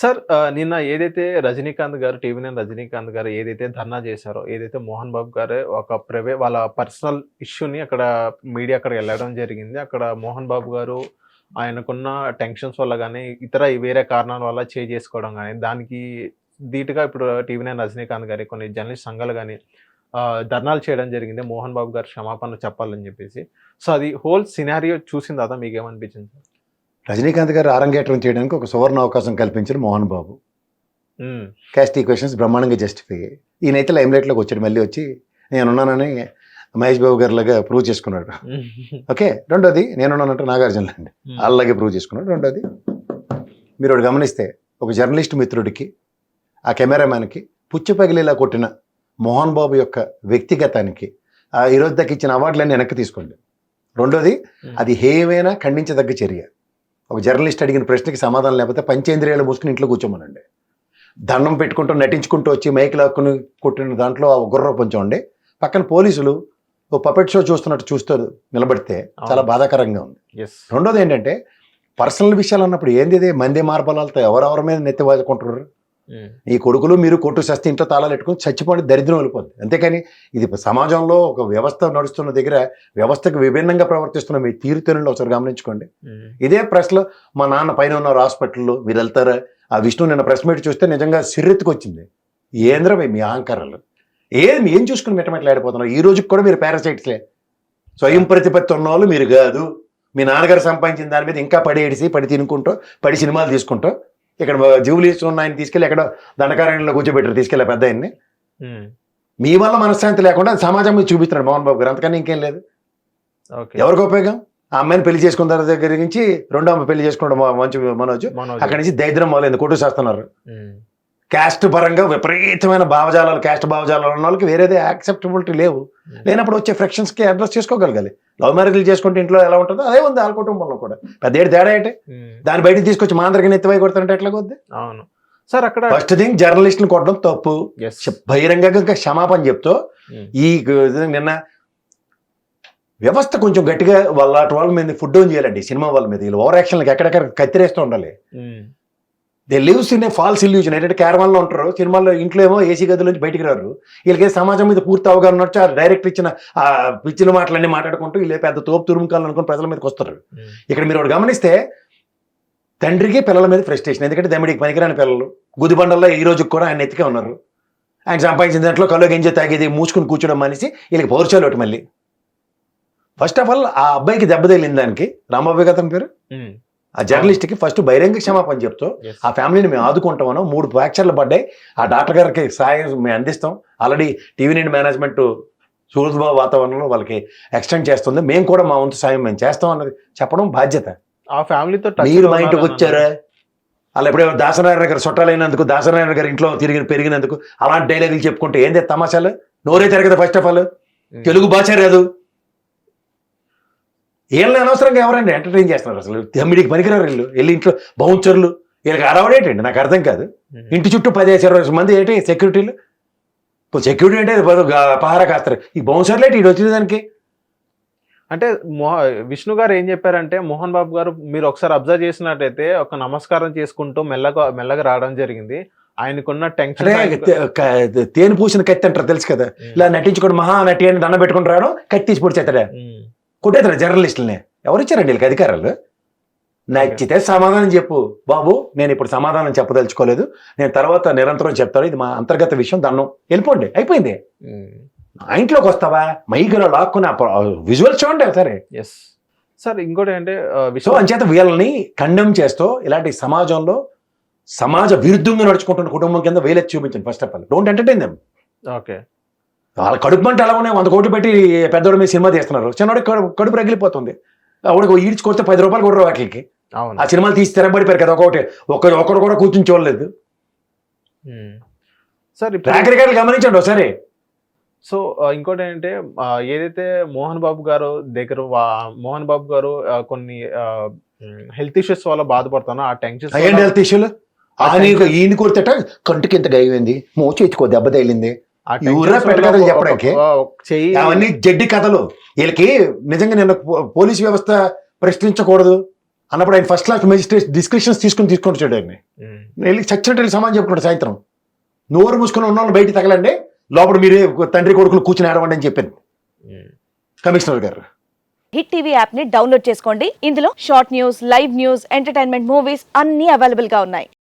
Sir నిన్న ఏదైతే రజనీకాంత్ గారు టీవీ నైన్ రజనీకాంత్ గారు ఏదైతే ధర్నా చేశారో ఏదైతే మోహన్ బాబు గారు ఒక ప్రైవే వాళ్ళ పర్సనల్ ఇష్యూని అక్కడ మీడియా అక్కడ వెళ్ళడం జరిగింది. అక్కడ మోహన్ బాబు గారు ఆయనకున్న టెన్షన్స్ వల్ల కానీ ఇతర వేరే కారణాల వల్ల చే చేసుకోవడం కానీ దానికి ధీటుగా ఇప్పుడు టీవీ నైన్ రజనీకాంత్ గారి కొన్ని జర్నలిస్ట్ సంఘాలు కానీ ధర్నాలు చేయడం జరిగింది. మోహన్ బాబు గారు క్షమాపణ చెప్పాలని చెప్పేసి. సో అది హోల్ సినారియో చూసిన తర్వాత మీకు ఏమనిపించింది సార్? రజనీకాంత్ గారు ఆరంగేట్రం చేయడానికి ఒక సువర్ణ అవకాశం కల్పించిన మోహన్ బాబు. క్యాస్ట్ ఈక్వేషన్స్ బ్రహ్మాండంగా జస్టిఫై ఈయనైతే లైమ్ లైట్లోకి వచ్చాడు మళ్ళీ వచ్చి నేనున్నానని మహేష్ బాబు గారి లాగా ప్రూవ్ చేసుకున్నాడు. ఓకే రెండోది నేనున్నానంటే నాగార్జున అండి అలాగే ప్రూవ్ చేసుకున్నాడు. రెండోది మీరు ఒకటి గమనిస్తే ఒక జర్నలిస్ట్ మిత్రుడికి ఆ కెమెరామ్యాన్కి పుచ్చి పగిలేలా కొట్టిన మోహన్ బాబు యొక్క వ్యక్తిగతానికి ఆ ఈరోజు దాకా ఇచ్చిన అవార్డులన్నీ వెనక్కి తీసుకోండి. రెండోది అది హేమైనా ఖండించదగ్గ చర్య. ఒక జర్నలిస్ట్ అడిగిన ప్రశ్నకి సమాధానం లేకపోతే పంచేంద్రియాలు మూసుకుని ఇంట్లో కూర్చోమనండి. దండం పెట్టుకుంటూ నటించుకుంటూ వచ్చి మైక్ లాక్కుని కొట్టిన దాంట్లో ఆ గుర్ర కొంచెం ఉండి పక్కన పోలీసులు ఓ పపెట్ షో చూస్తున్నట్టు చూస్తూ నిలబడితే చాలా బాధాకరంగా ఉంది. Yes. రెండోది ఏంటంటే పర్సనల్ విషయాలు అన్నప్పుడు ఏంది ఇది మంది మార్బలాలతో ఎవరెవరి మీద నెత్తి వాదుకుంటున్నారు? ఈ కొడుకులు మీరు కొట్టు సస్తే ఇంట్లో తాళాలు పెట్టుకుని చచ్చిపోయి దరిద్రం వెళ్ళిపోద్ది. అంతేకాని ఇది సమాజంలో ఒక వ్యవస్థ నడుస్తున్న దగ్గర వ్యవస్థకు విభిన్నంగా ప్రవర్తిస్తున్న మీ తీరుతెనులు ఒకసారి గమనించుకోండి. ఇదే ప్రెస్లో మా నాన్న పైన ఉన్నారు హాస్పిటల్లో మీరు వెళ్తారా? ఆ విష్ణు నిన్న ప్రెస్ మీట్ చూస్తే నిజంగా సిర్రెత్తుకొచ్చింది. ఏంద్ర మీ అహంకారాలు? ఏం ఏం చూసుకుని మిట్టమెట్లాడిపోతున్నారు ఈ రోజుకి కూడా మీరు పారాసైట్స్లే. స్వయం ప్రతిపత్తి ఉన్న వాళ్ళు మీరు కాదు. మీ నాన్నగారు సంపాదించిన దాని మీద ఇంకా పడి ఏడిసి పడి తినుకుంటూ పడి సినిమాలు తీసుకుంటూ ఇక్కడ జూబ్లీస్ ఉన్న ఆయన తీసుకెళ్ళి ఎక్కడ దండకారణ్యంలో కూర్చోబెట్టారు తీసుకెళ్ళి పెద్ద ఆయన్ని. మీ వల్ల మనశ్శాంతి లేకుండా సమాజం మీద చూపిస్తున్నాడు మోహన్ బాబు గారు. అంతకన్నా ఇంకేం లేదు. ఎవరికి ఉపయోగం? ఆ అమ్మాయిని పెళ్ళి చేసుకున్న తర్వాత దగ్గర నుంచి రెండో అమ్మాయి పెళ్ళి చేసుకున్నాడు మంచి మనోజ్. అక్కడి నుంచి దరిద్రం మొదలైంది కొట్టు చేస్తున్నారు క్యాస్ట్ పరంగా విపరీతమైన భావజాలాలు క్యాస్ట్ భావజాలాలు ఉన్న వాళ్ళకి వేరేదే యాక్సెప్టబిలిటీ లేవు. ఉమ్, లేనప్పుడు వచ్చే ఫ్రిక్షన్స్కి అడ్రస్ చేసుకోగలగాలి లవ్ మ్యారేజ్లు చేసుకుంటే ఇంట్లో ఎలా ఉంటుందో అదే ఉంది వాళ్ళ కుటుంబంలో కూడా. పెద్ద తేడా ఏంటి ఉమ్, దాన్ని బయటికి తీసుకొచ్చి మా అందరికీ నెత్తివై కొడుతుంటే ఎట్లా కొద్ది అవును. సార్ అక్కడ ఫస్ట్ థింగ్ జర్నలిస్ట్ని కొట్టడం తప్పు. బహిరంగంగా క్షమాపణ చెప్తూ ఉమ్, ఈ నిన్న వ్యవస్థ కొంచెం గట్టిగా వాళ్ళ వాళ్ళ మీద ఫుడ్ ఆన్ చేయాలండి. సినిమా వాళ్ళ మీద. వీళ్ళు ఓవర్ యాక్షన్కి ఎక్కడెక్కడ కత్తిరేస్తూ ఉండాలి. They lives in a false illusion ఏంటంటే క్యారవాన్లో ఉంటారు. సినిమాల్లో ఇంట్లో ఏమో ఏసీ గదిలో నుంచి బయటికి రారు. వీళ్ళకి సమాజం మీద పూర్తి అవగాహన వచ్చి ఆ డైరెక్ట్ ఇచ్చిన ఆ పిచ్చిన మాటలన్నీ మాట్లాడుకుంటూ వీళ్ళే పెద్ద తోపు తురుముకాలను అనుకుని ప్రజల మీదకి వస్తారు. ఉమ్, ఇక్కడ మీరు ఒకటి గమనిస్తే తండ్రికి పిల్లల మీద ఫ్రస్ట్రేషన్ ఎందుకంటే దమిడికి పనికిరాని పిల్లలు. గుదిబండల్లో ఈ రోజుకి కూడా ఆయన ఎత్తికే ఉన్నారు. ఆయన సంపాదించిన దాంట్లో కళ్ళు గంజి తాగేది మూసుకుని కూర్చోడం మనిషి వీళ్ళకి పౌరుషాలు ఒకటి మళ్ళీ. ఫస్ట్ ఆఫ్ ఆల్ ఆ అబ్బాయికి దెబ్బ తగిలిన దానికి రాంబాబు కదా పేరు? ఉమ్, ఆ జర్నలిస్ట్కి ఫస్ట్ బహిరంగ క్షమాపణ చెప్తూ. ఆ ఫ్యామిలీని మేము ఆదుకుంటామనో మూడు ఫ్రాక్చర్లు పడ్డాయి. ఆ డాక్టర్ గారికి సాయం మేము అందిస్తాం. ఆల్రెడీ టీవీ నైన్ మేనేజ్మెంట్ సూర్యభావ వాతావరణంలో వాళ్ళకి ఎక్స్టెండ్ చేస్తుంది. మేము కూడా మా వంతు సాయం మేము చేస్తాం అన్నది చెప్పడం బాధ్యత. ఆ ఫ్యామిలీతో మీరు మా ఇంటికి వచ్చారా? అలా ఎప్పుడో దాసనారాయణ గారు చుట్టాలైనందుకు దాసనారాయణ గారి ఇంట్లో తిరిగి పెరిగినందుకు అలాంటి డైలాగులు చెప్పుకుంటే ఏంది తమాషాలు? నోరే తిరగదు ఫస్ట్ ఆఫ్ ఆల్. తెలుగు భాష రాదు. వీళ్ళని అనవసరంగా ఎవరండి ఎంటర్టైన్ చేస్తున్నారు అసలు? తమ్మిడికి పనికిరారు వీళ్ళు. వెళ్ళి ఇంట్లో బౌన్సర్లు వీళ్ళకి అలవాడేటండి నాకు అర్థం కాదు. ఇంటి చుట్టూ పదిహేను ఇరవై మంది ఏంటి సెక్యూరిటీలు సెక్యూరిటీ అంటే పహారా కాస్తారు. ఈ బౌన్సర్లు ఏంటి? ఇటు వచ్చిన దానికి. అంటే మోహ విష్ణు గారు ఏం చెప్పారంటే మోహన్ బాబు గారు మీరు ఒకసారి అబ్జర్వ్ చేసినట్టయితే ఒక నమస్కారం చేసుకుంటూ మెల్లగా మెల్లగా రావడం జరిగింది. ఆయనకున్న టెన్షన్ తేనె పూసిన కత్తి అంటారు తెలుసు కదా. ఇలా నటించుకోవడం మహా నటి అని దండం పెట్టుకుని రావడం కత్తి తీసి పొడిచేస్తాడా? కొట్టేస్తారా జర్నలిస్టులని. ఎవరు ఇచ్చారండి వీళ్ళకి అధికారాలు? నచ్చితే సమాధానం చెప్పు. బాబు నేను ఇప్పుడు సమాధానం చెప్పదలుచుకోలేదు. నేను తర్వాత నిరంతరం చెప్తాను. ఇది మా అంతర్గత విషయం. దండం వెళ్ళిపోండి. అయిపోయింది. నా ఇంట్లోకి వస్తావా? మైకులో లాక్కుని విజువల్స్ చూడండి సరే ఎస్ సార్ ఇంకోటి అంటే సో విష్ణు అంచేత వీళ్ళని ఖండం చేస్తూ ఇలాంటి సమాజంలో సమాజ విరుద్ధంగా నడుచుకుంటున్న కుటుంబం కింద వేలెత్తి చూపించండి first of all don't entertain them okay వాళ్ళ కడుపు ఎలా ఉన్నాయి వంద కోట్లు పెట్టి పెద్దోడి మీద సినిమా తీస్తున్నారు. చిన్నోడికి కడుపు రగిలిపోతుంది. ఆవిడకి ఈడ్చి కొడితే పది రూపాయలు కూడా వాటికి ఆ సినిమాలు తీసి తిరగబడిపోయారు కదా ఒకటి ఒకరు ఒకరు కూడా కూర్చుని చూడలేదు. సార్ గమనించండి ఒకసారి. సో ఇంకోటి ఏంటంటే ఏదైతే మోహన్ బాబు గారు దగ్గర మోహన్ బాబు గారు కొన్ని హెల్త్ ఇష్యూస్ వల్ల బాధపడుతున్నా ఆ టెన్షన్ హెల్త్ ఇష్యూలు? ఆయన ఈయన కొడితేట కంటికి ఇంత గాయమైంది మోచి ఇచ్చుకో దెబ్బ తగిలింది. చెప్పడానికి? చెయ్యి అవన్నీ జడ్డి కథలు వీళ్ళకి నిజంగా నిన్న పో- పోలీస్ వ్యవస్థ ప్రశ్నించకూడదు అన్నప్పుడు ఆయన ఫస్ట్ క్లాస్ మెజిస్ట్రేట్ డిస్క్రిప్షన్స్ తీసుకుని తీసుకొని వచ్చాడు ఆయన. నేను వెళ్ళి చచ్చినట్టు వెళ్ళి సమాధానం చెప్పుకున్నాడు సాయంత్రం నోరు మూసుకొని ఉన్న వాళ్ళు బయటికి తగలండి లోపల మీరే తండ్రి కొడుకులు కూర్చుని ఆడవండి అని చెప్పాను ఉమ్. కమిషనర్ గారు హిట్ టీవీ యాప్ని డౌన్లోడ్ చేసుకోండి ఇందులో short news live news entertainment movies అన్ని అవైలబుల్గా ఉన్నాయి